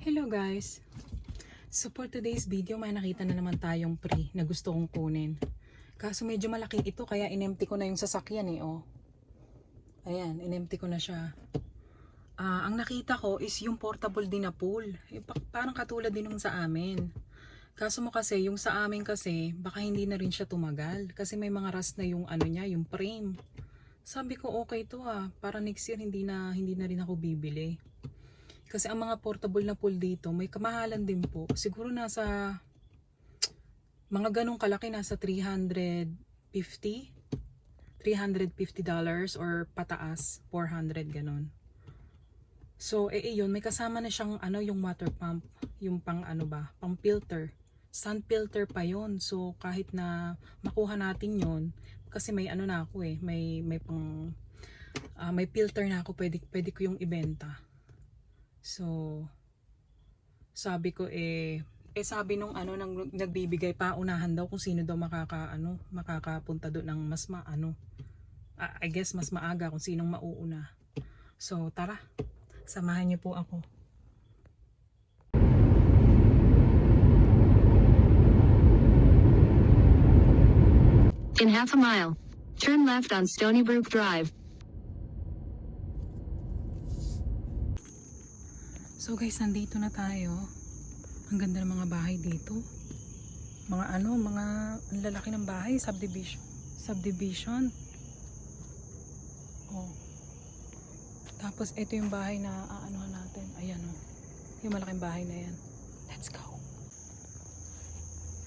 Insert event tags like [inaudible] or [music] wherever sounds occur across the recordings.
Hello guys! So for today's video, may nakita na naman tayong pre na gusto kong kunin. Kaso medyo malaki ito kaya inempty ko na yung sasakyan eh oh. Ayan, inempty ko na siya. Ah, ang nakita ko is yung portable din na pool. Eh, pa- parang katulad din nung sa amin. Kaso mo kasi, yung sa amin kasi, baka hindi na rin siya tumagal. Kasi may mga rust na yung ano niya, yung frame. Sabi ko okay to ah, para next year hindi na, hindi na rin ako bibili. Kasi ang mga portable na pool dito, may kamahalan din po. Siguro nasa, mga ganong kalaki, nasa 350, 350 dollars or pataas, 400 ganon. So, eh, eh, yun, may kasama na siyang, ano, yung water pump, yung pang, ano ba, pang filter. Sun filter pa yon So, kahit na makuha natin yon kasi may ano na ako eh, may, may pang, ah, may filter na ako, pwede, pwede ko yung ibenta. So, sabi ko eh, eh sabi nung ano nang nagbibigay pa unahan daw kung sino daw makaka ano makakapunta doon ng mas maano I guess mas maaga kung sinong mauuna. So tara, samahan niyo po ako. In half a mile, turn left on Stony Brook Drive. So guys, nandito na tayo. Ang ganda ng mga bahay dito. Mga ano, mga lalaki ng bahay, subdivision. Subdivision. Oh. Tapos ito yung bahay na aanuhan natin. Ayan oh. Yung malaking bahay na yan. Let's go.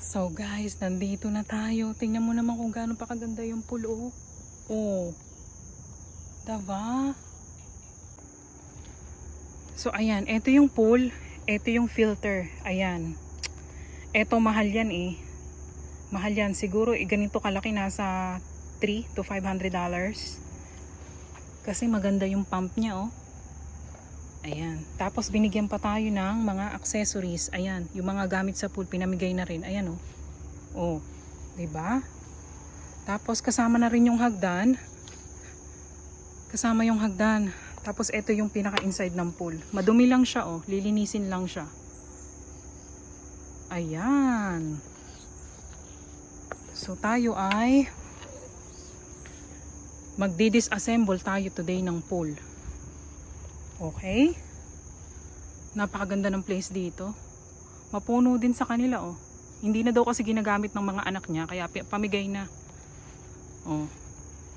So guys, nandito na tayo. Tingnan mo naman kung gaano pa kaganda yung pulo. Oh. Diba? So ayan, ito yung pool, ito yung filter. Ayan. Ito mahal yan eh. Mahal yan. Siguro eh, ganito kalaki nasa 3 to 500 dollars. Kasi maganda yung pump niya oh. Ayan. Tapos binigyan pa tayo ng mga accessories. Ayan, yung mga gamit sa pool pinamigay na rin. Ayan oh. Oh, 'di ba? Tapos kasama na rin yung hagdan. Kasama yung hagdan. Tapos ito yung pinaka-inside ng pool. Madumi lang siya oh, lilinisin lang siya. Ayan. So tayo ay magdi-disassemble tayo today ng pool. Okay? Napakaganda ng place dito. Mapuno din sa kanila oh. Hindi na daw kasi ginagamit ng mga anak niya kaya pamigay na. Oh.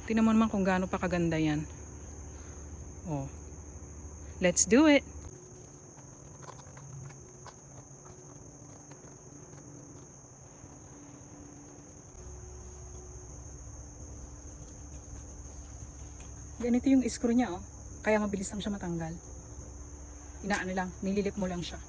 Tingnan mo naman kung gaano pa kaganda yan. Oh. Let's do it. Ganito yung screw niya oh. Kaya mabilis lang siya matanggal. Inaano lang, nililip mo lang siya.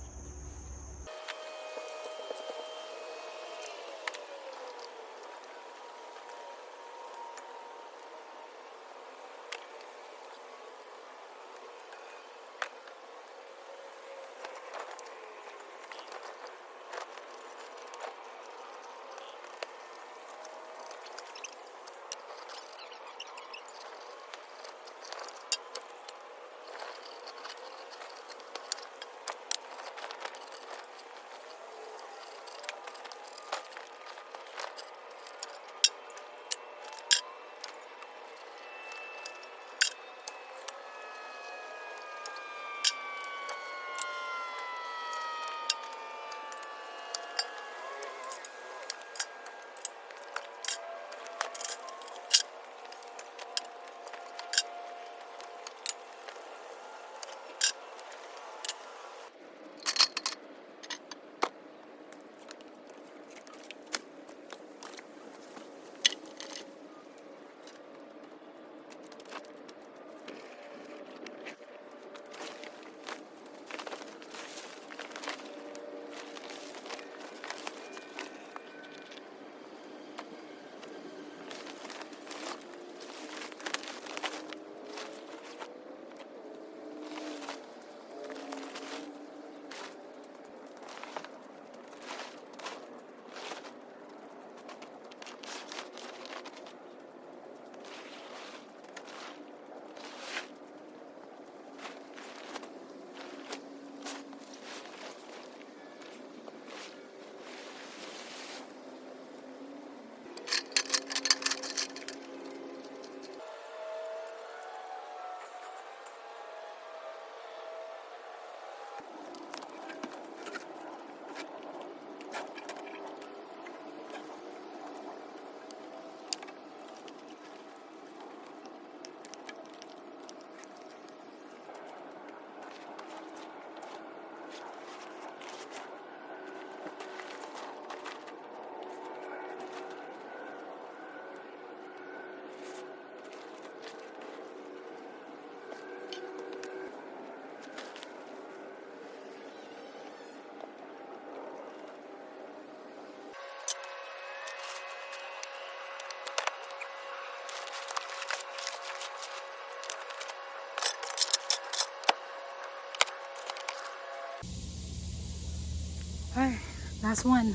Last one.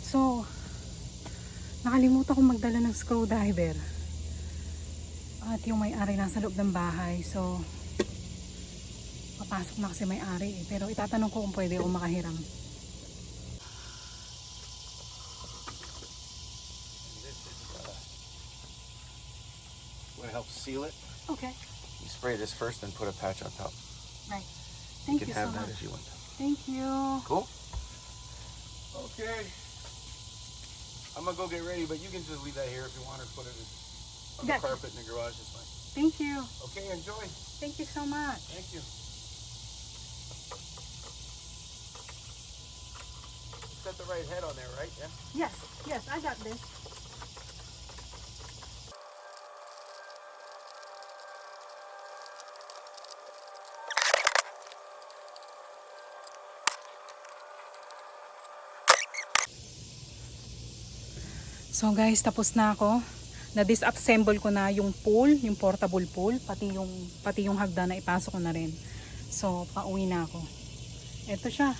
So, nakalimutan kong magdala ng screwdriver. At yung may-ari nasa loob ng bahay. So, papasok na kasi may-ari eh. Pero itatanong ko kung pwede ako makahiram. Help seal it? Okay. You spray this first, then put a patch on top. Right. You Thank can you, so have that much. if you want. Thank you. Cool. Okay. I'm gonna go get ready, but you can just leave that here if you want, or put it on the Gotcha. carpet in the garage. It's fine. Thank you. Okay, enjoy. Thank you so much. Thank you. Set the right head on there, right? Yeah. Yes, yes, I got this. So guys, tapos na ako. Na-disassemble ko na yung pool, yung portable pool, pati yung, pati yung hagdan na ipasok ko na rin. So, pauwi na ako. Ito siya.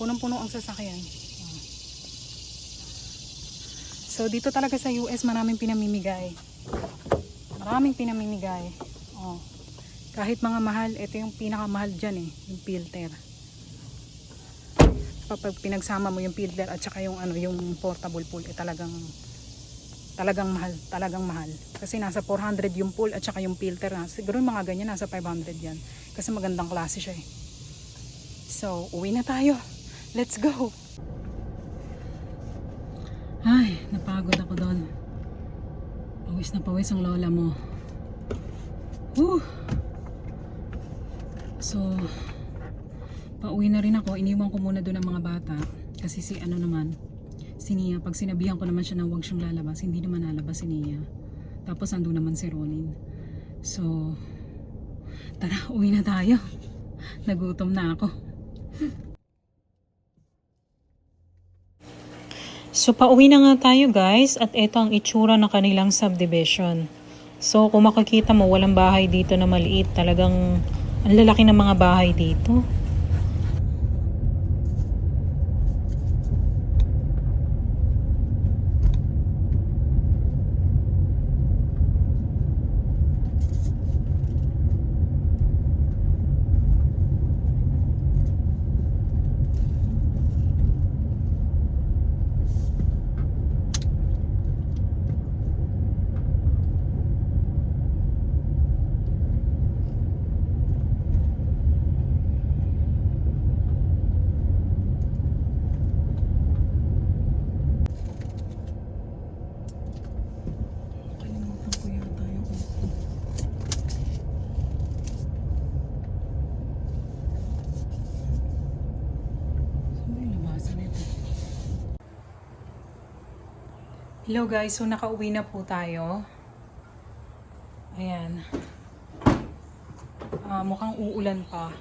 Punong-puno ang sasakyan. So dito talaga sa US maraming pinamimigay. Maraming pinamimigay. Oh. Kahit mga mahal, ito yung pinakamahal dyan eh, yung filter. Kapag pinagsama mo yung filter at saka yung ano, yung portable pool, eh talagang talagang mahal, talagang mahal. Kasi nasa 400 yung pool at saka yung filter na. Siguro yung mga ganyan nasa 500 yan. Kasi magandang klase siya eh. So, uwi na tayo. Let's go! Ay, napagod ako doon. Pawis na pawis ang lola mo. Whew. So, pauwi na rin ako. Iniwan ko muna doon ang mga bata. Kasi si ano naman, si Nia, pag sinabihan ko naman siya na huwag siyang lalabas, hindi naman lalabas si Nia. Tapos ando naman si Ronin. So, tara, uwi na tayo. [laughs] Nagutom na ako. So, pauwi na nga tayo guys at ito ang itsura ng kanilang subdivision. So, kung makikita mo, walang bahay dito na maliit. Talagang ang lalaki ng mga bahay dito. Kalimutan ko yata yung Saan ba yung labasan nito? Hello guys, so nakauwi na po tayo. Ayan. Ah, mukhang uulan pa.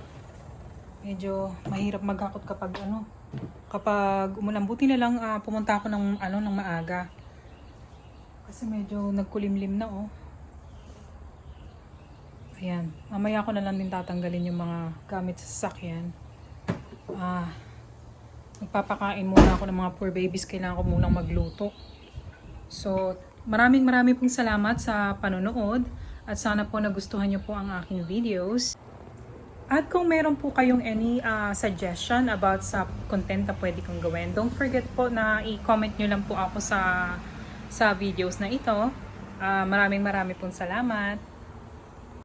Medyo mahirap maghakot kapag ano, kapag umulan. Buti na lang ah, pumunta ako ng ano ng maaga. Kasi medyo nagkulimlim na oh. Ayan. Mamaya ko na lang din tatanggalin yung mga gamit sa sasakyan. Ah, magpapakain muna ako ng mga poor babies. Kailangan ko munang magluto. So, maraming maraming pong salamat sa panonood. At sana po nagustuhan niyo po ang aking videos. At kung meron po kayong any ah, suggestion about sa content na pwede kong gawin, don't forget po na i-comment nyo lang po ako sa sa videos na ito. Ah, maraming maraming pong salamat.